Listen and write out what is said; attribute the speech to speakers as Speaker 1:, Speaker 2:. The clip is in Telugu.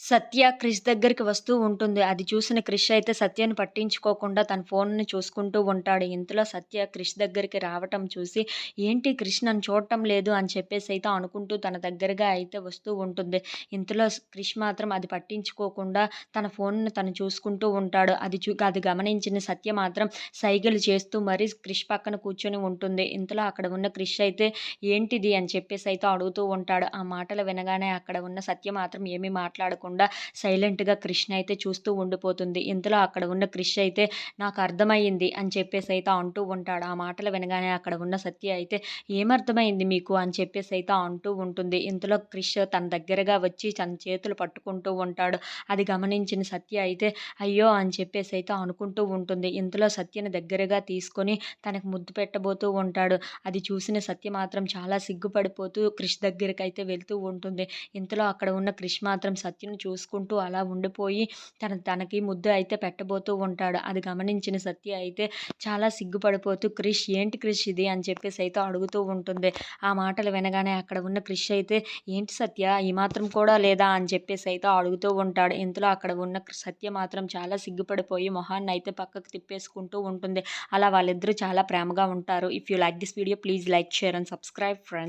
Speaker 1: సత్య క్రిష్ దగ్గరికి వస్తూ ఉంటుంది. అది చూసిన క్రిష్ అయితే సత్యను పట్టించుకోకుండా తన ఫోన్‌ని చూసుకుంటూ ఉంటాడు. ఇంతలో సత్య క్రిష్ దగ్గరికి రావటం చూసి ఏంటి క్రిష్ నన్ను చూడటం లేదు అని చెప్పేసి అయితే అనుకుంటూ తన దగ్గరగా అయితే వస్తూ ఉంటుంది. ఇంతలో క్రిష్ మాత్రం అది పట్టించుకోకుండా తన ఫోన్ను తను చూసుకుంటూ ఉంటాడు. అది చూ అది గమనించిన సత్య మాత్రం సైగలు చేస్తూ మరీ క్రిష్ పక్కన కూర్చొని ఉంటుంది. ఇంతలో అక్కడ ఉన్న క్రిష్ అయితే ఏంటిది అని చెప్పేసి అయితే అడుగుతూ ఉంటాడు. ఆ మాటలు వినగానే అక్కడ ఉన్న సత్య మాత్రం ఏమీ మాట్లాడకుండా సైలెంట్‌గా కృష్ణ అయితే చూస్తూ ఉండిపోతుంది. ఇంతలో అక్కడ ఉన్న క్రిష్ అయితే నాకు అర్థమయ్యింది అని చెప్పేసి అయితే అంటూ ఉంటాడు. ఆ మాటలు వినగానే అక్కడ ఉన్న సత్య అయితే ఏమర్థమైంది మీకు అని చెప్పేసి అయితే అంటూ ఉంటుంది. ఇంతలో క్రిష్ తన దగ్గరగా వచ్చి తన చేతులు పట్టుకుంటూ ఉంటాడు. అది గమనించిన సత్య అయితే అయ్యో అని చెప్పేసి అయితే అనుకుంటూ ఉంటుంది. ఇంతలో సత్యని దగ్గరగా తీసుకొని తనకు ముద్దు పెట్టబోతూ ఉంటాడు. అది చూసిన సత్య మాత్రం చాలా సిగ్గుపడిపోతూ క్రిష్ దగ్గరికైతే వెళ్తూ ఉంటుంది. ఇంతలో అక్కడ ఉన్న క్రిష్ మాత్రం సత్యను చూసుకుంటూ అలా ఉండిపోయి తన తనకి ముద్దు అయితే పెట్టబోతూ ఉంటాడు. అది గమనించిన సత్య అయితే చాలా సిగ్గుపడిపోతూ క్రిష్ ఏంటి క్రిష్ ఇది అని చెప్పేసి అయితే అడుగుతూ ఉంటుంది. ఆ మాటలు వినగానే అక్కడ ఉన్న క్రిష్ అయితే ఏంటి సత్య ఈ మాత్రం కూడా లేదా అని చెప్పేసి అయితే అడుగుతూ ఉంటాడు. ఇంతలో అక్కడ ఉన్న సత్య మాత్రం చాలా సిగ్గుపడిపోయి మొహాన్ని అయితే పక్కకు తిప్పేసుకుంటూ ఉంటుంది. అలా వాళ్ళిద్దరూ చాలా ప్రేమగా ఉంటారు. If you like this video please like, share and subscribe friends.